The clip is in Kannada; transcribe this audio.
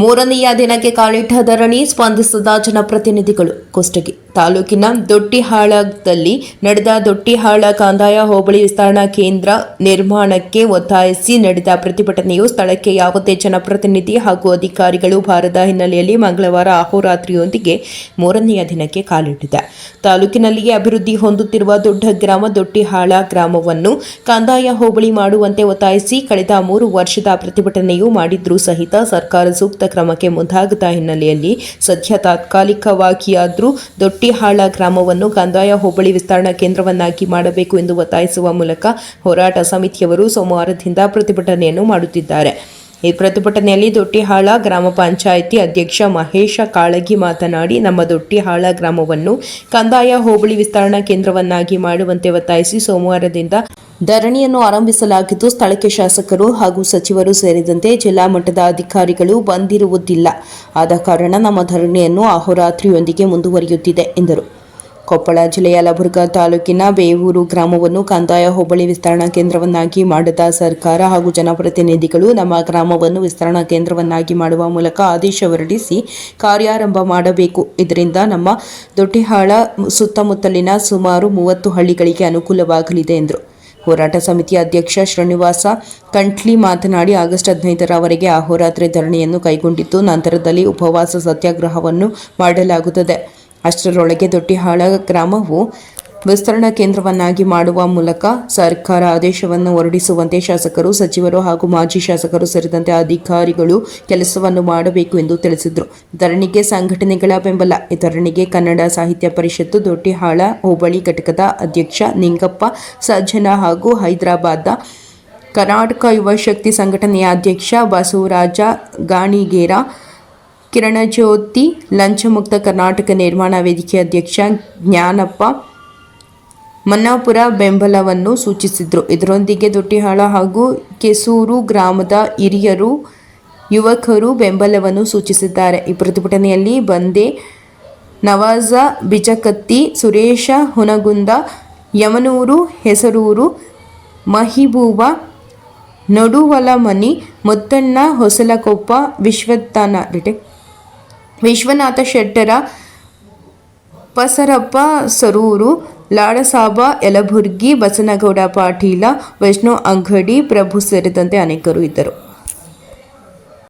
ಮೂರನೆಯ ದಿನಕ್ಕೆ ಕಾಲಿಟ್ಟ ಧರಣಿ ಸ್ಪಂದಿಸಿದ ಜನಪ್ರತಿನಿಧಿಗಳು ಕುಷ್ಟಗಿ. ತಾಲೂಕಿನ ದೊಟ್ಟಿಹಾಳದಲ್ಲಿ ನಡೆದ ದೊಟ್ಟಿಹಾಳ ಕಂದಾಯ ಹೋಬಳಿ ವಿಸ್ತರಣಾ ಕೇಂದ್ರ ನಿರ್ಮಾಣಕ್ಕೆ ಒತ್ತಾಯಿಸಿ ನಡೆದ ಪ್ರತಿಭಟನೆಯು ಸ್ಥಳಕ್ಕೆ ಯಾವುದೇ ಜನಪ್ರತಿನಿಧಿ ಹಾಗೂ ಅಧಿಕಾರಿಗಳು ಬಾರದ ಹಿನ್ನೆಲೆಯಲ್ಲಿ ಮಂಗಳವಾರ ಅಹೋರಾತ್ರಿಯೊಂದಿಗೆ ಮೂರನೆಯ ದಿನಕ್ಕೆ ಕಾಲಿಟ್ಟಿದೆ. ತಾಲೂಕಿನಲ್ಲಿಯೇ ಅಭಿವೃದ್ಧಿ ಹೊಂದುತ್ತಿರುವ ದೊಡ್ಡ ಗ್ರಾಮ ದೊಟ್ಟಿಹಾಳ ಗ್ರಾಮವನ್ನು ಕಂದಾಯ ಹೋಬಳಿ ಮಾಡುವಂತೆ ಒತ್ತಾಯಿಸಿ ಕಳೆದ ಮೂರು ವರ್ಷದ ಪ್ರತಿಭಟನೆಯು ಮಾಡಿದ್ರೂ ಸಹಿತ ಸರ್ಕಾರ ಸೂಕ್ತ ಕ್ರಮಕ್ಕೆ ಮುಂದಾಗದ ಹಿನ್ನೆಲೆಯಲ್ಲಿ ಸದ್ಯ ತಾತ್ಕಾಲಿಕವಾಗಿಯಾದರೂ ದೊಟ್ಟಿಹಾಳ ಗ್ರಾಮವನ್ನು ಕಂದಾಯ ಹೋಬಳಿ ವಿಸ್ತರಣಾ ಕೇಂದ್ರವನ್ನಾಗಿ ಮಾಡಬೇಕು ಎಂದು ಒತ್ತಾಯಿಸುವ ಮೂಲಕ ಹೋರಾಟ ಸಮಿತಿಯವರು ಸೋಮವಾರದಿಂದ ಪ್ರತಿಭಟನೆಯನ್ನು ಮಾಡುತ್ತಿದ್ದಾರೆ. ಈ ಪ್ರತಿಭಟನೆಯಲ್ಲಿ ದೊಟ್ಟಿಹಾಳ ಗ್ರಾಮ ಪಂಚಾಯಿತಿ ಅಧ್ಯಕ್ಷ ಮಹೇಶ ಕಾಳಗಿ ಮಾತನಾಡಿ, ನಮ್ಮ ದೊಟ್ಟಿಹಾಳ ಗ್ರಾಮವನ್ನು ಕಂದಾಯ ಹೋಬಳಿ ವಿಸ್ತರಣಾ ಕೇಂದ್ರವನ್ನಾಗಿ ಮಾಡುವಂತೆ ಒತ್ತಾಯಿಸಿ ಸೋಮವಾರದಿಂದ ಧರಣಿಯನ್ನು ಆರಂಭಿಸಲಾಗಿದ್ದು, ಸ್ಥಳಕ್ಕೆ ಶಾಸಕರು ಹಾಗೂ ಸಚಿವರು ಸೇರಿದಂತೆ ಜಿಲ್ಲಾ ಮಟ್ಟದ ಅಧಿಕಾರಿಗಳು ಬಂದಿರುವುದಿಲ್ಲ. ಆದ ಕಾರಣ ನಮ್ಮ ಧರಣಿಯನ್ನು ಅಹೋರಾತ್ರಿಯೊಂದಿಗೆ ಮುಂದುವರಿಯುತ್ತಿದೆ, ಎಂದರು. ಕೊಪ್ಪಳ ಜಿಲ್ಲೆಯ ಯಲಬುರ್ಗಾ ತಾಲೂಕಿನ ಬೇವೂರು ಗ್ರಾಮವನ್ನು ಕಂದಾಯ ಹೋಬಳಿ ವಿಸ್ತರಣಾ ಕೇಂದ್ರವನ್ನಾಗಿ ಮಾಡದ ಸರ್ಕಾರ ಹಾಗೂ ಜನಪ್ರತಿನಿಧಿಗಳು ನಮ್ಮ ಗ್ರಾಮವನ್ನು ವಿಸ್ತರಣಾ ಕೇಂದ್ರವನ್ನಾಗಿ ಮಾಡುವ ಮೂಲಕ ಆದೇಶ ಹೊರಡಿಸಿ ಕಾರ್ಯಾರಂಭ ಮಾಡಬೇಕು. ಇದರಿಂದ ನಮ್ಮ ದೊಡ್ಡಿಹಾಳ ಸುತ್ತಮುತ್ತಲಿನ ಸುಮಾರು ಮೂವತ್ತು ಹಳ್ಳಿಗಳಿಗೆ ಅನುಕೂಲವಾಗಲಿದೆ ಎಂದರು. ಹೋರಾಟ ಸಮಿತಿ ಅಧ್ಯಕ್ಷ ಶ್ರೀನಿವಾಸ ಕಂಟ್ಲಿ ಮಾತನಾಡಿ, ಆಗಸ್ಟ್ ಹದಿನೈದರವರೆಗೆ ಅಹೋರಾತ್ರಿ ಧರಣಿಯನ್ನು ಕೈಗೊಂಡಿದ್ದು, ನಂತರದಲ್ಲಿ ಉಪವಾಸ ಸತ್ಯಾಗ್ರಹವನ್ನು ಮಾಡಲಾಗುತ್ತದೆ. ಅಷ್ಟರೊಳಗೆ ದೊಡ್ಡಿಹಾಳ ಗ್ರಾಮವು ವಿಸ್ತರಣಾ ಕೇಂದ್ರವನ್ನಾಗಿ ಮಾಡುವ ಮೂಲಕ ಸರ್ಕಾರ ಆದೇಶವನ್ನು ಹೊರಡಿಸುವಂತೆ ಶಾಸಕರು, ಸಚಿವರು ಹಾಗೂ ಮಾಜಿ ಶಾಸಕರು ಸೇರಿದಂತೆ ಅಧಿಕಾರಿಗಳು ಕೆಲಸವನ್ನು ಮಾಡಬೇಕು ಎಂದು ತಿಳಿಸಿದರು. ಧರಣಿಗೆ ಸಂಘಟನೆಗಳ ಬೆಂಬಲ. ಧರಣಿಗೆ ಕನ್ನಡ ಸಾಹಿತ್ಯ ಪರಿಷತ್ತು ದೊಡ್ಡಿಹಾಳ ಹೋಬಳಿ ಘಟಕದ ಅಧ್ಯಕ್ಷ ನಿಂಗಪ್ಪ ಸಜ್ಜನ ಹಾಗೂ ಹೈದರಾಬಾದ್ ಕರ್ನಾಟಕ ಯುವ ಶಕ್ತಿ ಸಂಘಟನೆಯ ಅಧ್ಯಕ್ಷ ಬಸವರಾಜ ಗಾಣಿಗೇರ ಕಿರಣಜ್ಯೋತಿ, ಲಂಚಮುಕ್ತ ಕರ್ನಾಟಕ ನಿರ್ಮಾಣ ವೇದಿಕೆ ಅಧ್ಯಕ್ಷ ಜ್ಞಾನಪ್ಪ, ಮನ್ನಾಪುರ ಬೆಂಬಲವನ್ನು ಸೂಚಿಸಿದರು. ಇದರೊಂದಿಗೆ ದೊಟ್ಟಿಹಾಳ ಹಾಗೂ ಕೆಸೂರು ಗ್ರಾಮದ ಹಿರಿಯರು, ಯುವಕರು ಬೆಂಬಲವನ್ನು ಸೂಚಿಸಿದ್ದಾರೆ. ಈ ಪ್ರತಿಭಟನೆಯಲ್ಲಿ ಬಂದೆ ನವಾಜ ಬಿಜಕತ್ತಿ, ಸುರೇಶ ಹುನಗುಂದ, ಯಮನೂರು ಹೆಸರೂರು, ಮಹಿಬೂಬ, ನಡುವಲಮನಿ, ಮುತ್ತಣ್ಣ ಹೊಸಲಕೊಪ್ಪ ವಿಶ್ವತ್ತಾನ ರಿಟೆಕ್ ವಿಶ್ವನಾಥ ಶೆಟ್ಟರ ಪಸರಪ್ಪ ಸರೂರು ಲಾಡಸಾಬ ಯಲಬುರ್ಗಿ ಬಸನಗೌಡ ಪಾಟೀಲ ವೈಷ್ಣು ಅಂಗಡಿ ಪ್ರಭು ಸೇರಿದಂತೆ ಅನೇಕರು ಇದ್ದರು.